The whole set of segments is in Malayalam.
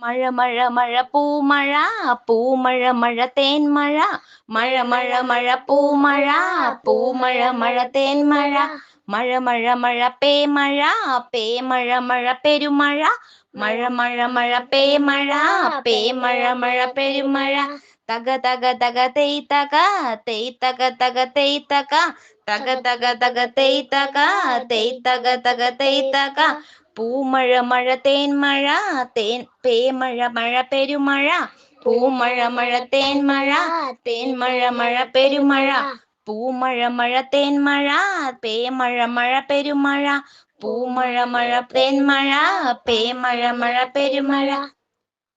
മഴ മഴ മഴ പൂമഴ പൂമഴ മഴ തേൻമഴ മഴ മഴ മഴ പൂമഴ പൂമഴ മഴ തേൻമഴ മഴ മഴ മഴ പേമഴ പേമഴ മഴ പെരുമഴ മഴ മഴ മഴ പേമഴ പേമഴ മഴ പെരുമഴ തക തക തക തെയ് തക തെയ് തക തക തെയ് തക തക തക തക തെയ് തക തെയ് തക തക തെയ് തക പൂമഴ മഴ തേന്മഴ തേൻ പേമഴ മഴ പെരുമഴ. പൂമഴ മഴ തേന്മഴ തേന്മഴ മഴ പെരുമഴ. പൂമഴ മഴ തേന്മഴ പേമഴ മഴ പെരുമഴ. പൂമഴ മഴ തേന്മഴ പേമഴ മഴ പെരുമഴ.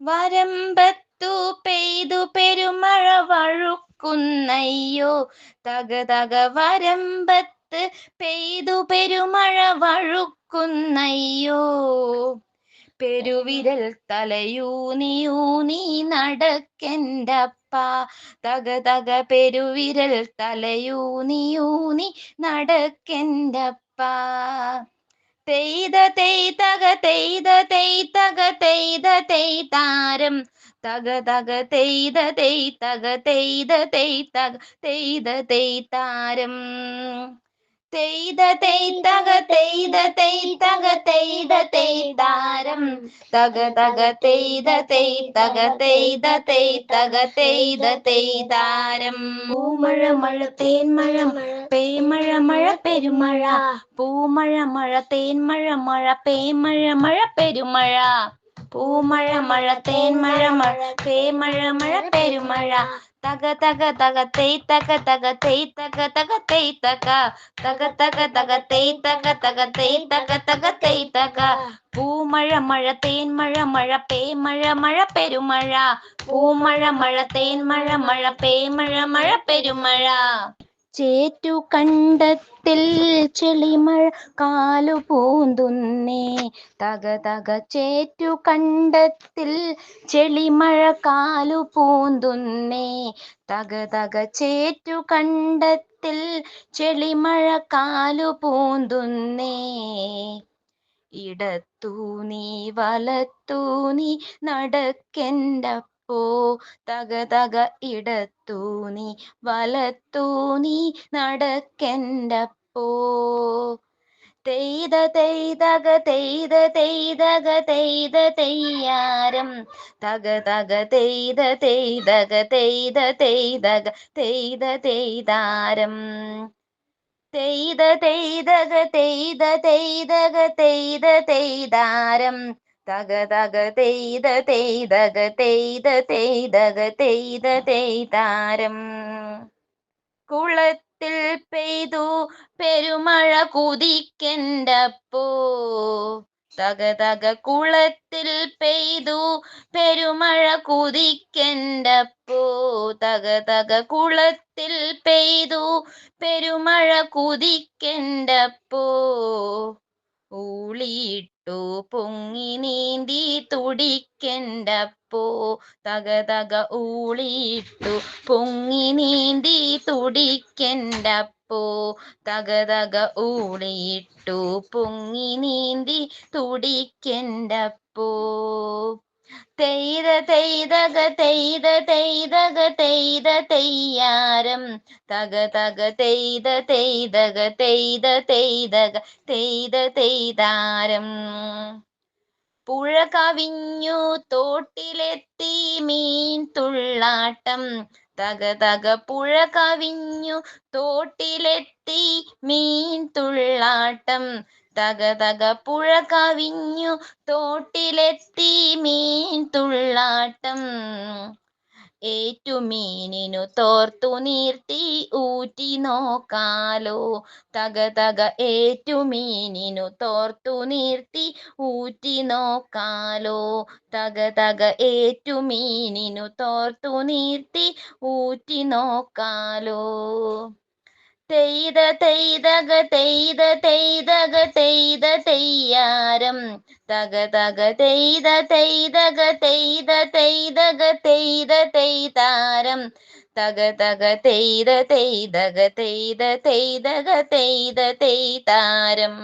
വരമ്പത്തു പെയ്തു പെരുമഴ വഴുക്കുന്നയ്യോ. തക തക വരമ്പത്ത് പെയ്തു പെരുമഴ വഴുക്കുന്നയ്യോ? പെരുവിരൽ തലയൂനിയൂനി നടക്കെന്റപ്പ. തക തക പെരുവിരൽ തലയൂനിയൂനി നടക്കെന്റപ്പ. തെയ്ത തെയ്തക തെയ്ത തെയ്തക തെയ്ത തെയ്താരം തക തക തെയ്ത തെയ്തക തെയ്ത തെയ്തക തെയ്ത തെയ്താരം തെയ്ത തെയ്തക തെയ്ത തെയ്തക തെയ്ത തെയ്താരം തക തക തെയ്ത തെയ്തക തെയ്ത തെയ്തക തെയ്ത തെയ്താരം പൂമഴ മഴ തേന്മഴ മഴ പേമഴ മഴ പെരുമഴ. പൂമഴ മഴ തേന്മഴ മഴ പേമഴ മഴ പെരുമഴ. പൂമഴ മഴ തേന്മഴ മഴ പേമഴ മഴ പെരുമഴ. തക തക തക തെയ് തക തക തെയ് തക തക തെയ് തക തക തക തക തെയ് തക തക തെയ് തക തക തെയ് തക പൂമഴ മഴ തേന്മഴ മഴ പേമഴ മഴ പെരുമഴ പൂമഴ മഴ തേന്മഴ മഴ പേമഴ മഴ പെരുമഴ ചേറ്റു കണ്ടത്തിൽ ചെളിമഴ കാലു പൂന്തുന്നേ. തക തക ചേറ്റു കണ്ടത്തിൽ ചെളിമഴ കാലു പൂന്തുന്നേ. തക തക ചേറ്റു കണ്ടത്തിൽ ചെളിമഴ കാലു പൂന്തുന്നേ. ഇടത്തു നീ വലത്തു നീ നടക്കെന്റപ്പോ തക തക ഇടത്തു നീ വലത്തു നീ തെയ്ത തെയ്തക തെയ്ത തെയ്തക തെയ്ത തെയ്യാരം. തക തക തെയ്ത തെയ്തക തെയ്ത തെയ്തക തെയ്ത തെയ്താരം. തെയ്ത തെയ്തക തെയ്ത തെയ്തക തെയ്ത തെയ്താരം. തക തക തെയ്ത തെയ്തക തെയ്ത തെയ്തക തെയ്ത തെയ്താരം. കുളത്തിൽ പെയ്തു പെരുമഴ കുതിക്കണ്ടപ്പോ തക തക കുളത്തിൽ പെയ്തു പെരുമഴ കുതിക്കണ്ടപ്പോ തക തക കുളത്തിൽ പെയ്തു പെരുമഴ കുതിക്കെന്റപ്പോ ഊളിയിട്ടു പൊങ്ങി നീന്തി തുടിക്കണ്ടപ്പോ തക തക ഊളിയിട്ടു പൊങ്ങി നീന്തി തുടിക്കണ്ടപ്പോ തക തക ഊളിയിട്ടു പൊങ്ങി നീന്തി തുടിക്കെന്റപ്പോ തെയ്ത തെയ്തക തെയ്ത തെയ്തക തെയ്ത തെയ്യാരം. തക തക തെയ്ത തെയ്തക തെയ്ത തെയ്തക തെയ്ത തെയ്താരം. പുഴ കവിഞ്ഞു തോട്ടിലെത്തി മീൻ തുള്ളാട്ടം. തക തക പുഴ കവിഞ്ഞു തോട്ടിലെത്തി മീൻ തുള്ളാട്ടം. തക തക പുഴ കവിഞ്ഞു തോട്ടിലെത്തി മീൻ തുള്ളാട്ടം. ഏറ്റുമീനിനു തോർത്തു നീർത്തി ഊറ്റി നോക്കാലോ. തക തക ഏറ്റുമീനിനു തോർത്തു നീർത്തി ഊറ്റി നോക്കാലോ. തക തക ഏറ്റുമീനിനു തോർത്തു നീർത്തി ഊറ്റി നോക്കാലോ. തെയ്ത തെയ്തക തെയ്ത തെയ്തക തെയ്ത തെയ്യാരം. തക തക തെയ്ത തെയ്തക തെയ്ത തെയ്തക തെയ്ത തെയ്താരം. തക തക തെയ്ത തെയ്തക തെയ്ത തെയ്തക തെയ്ത തെയ്താരം.